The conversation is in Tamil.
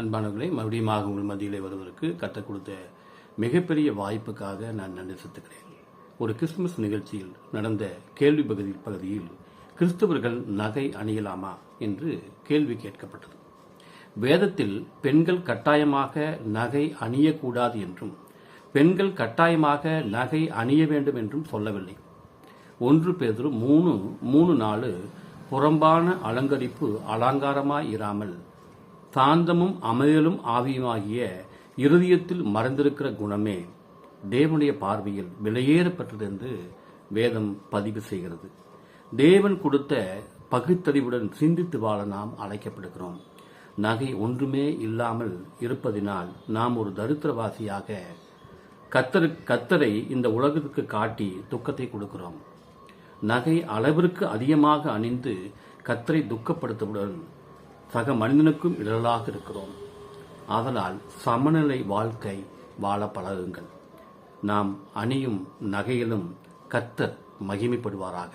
அன்பானவர்களை மறுபடியும் உங்கள் மத்தியிலே வருவதற்கு கற்றுக் கொடுத்த மிகப்பெரிய வாய்ப்புக்காக நான் நன்றி செலுத்துகிறேன். ஒரு கிறிஸ்துமஸ் நிகழ்ச்சியில் நடந்த கேள்வி பகுதி பகுதியில் கிறிஸ்தவர்கள் நகை அணியலாமா என்று கேள்வி கேட்கப்பட்டது. வேதத்தில் பெண்கள் கட்டாயமாக நகை அணியக்கூடாது என்றும் பெண்கள் கட்டாயமாக நகை அணிய வேண்டும் என்றும் சொல்லவில்லை. ஒன்று பேதுரு மூணு மூணு நாலு புறம்பான அலங்கரிப்பு அலங்காரமாய் இராமல் சாந்தமும் அமைதலும் ஆவியுமாகிய இருதயத்தில் மறைந்திருக்கிற குணமே தேவனுடைய பார்வையில் விலையேறப்பட்டது என்று வேதம் பதிவு செய்கிறது. தேவன் கொடுத்த பகுத்தறிவுடன் சிந்தித்து வாழ நாம் அழைக்கப்படுகிறோம். நகை ஒன்றுமே இல்லாமல் இருப்பதினால் நாம் ஒரு தரித்திரவாசியாக கத்தரு கத்தரை இந்த உலகத்துக்கு காட்டி துக்கத்தை கொடுக்கிறோம். நகை அளவிற்கு அதிகமாக அணிந்து கத்தரை துக்கப்படுத்தவுடன் சக மனிதனுக்கும் இடலாக இருக்கிறோம். ஆதலால் சமநிலை வாழ்க்கை வாழ பழகுங்கள். நாம் அணியும் நகையிலும் கத்தர் மகிமைப்படுவாராக.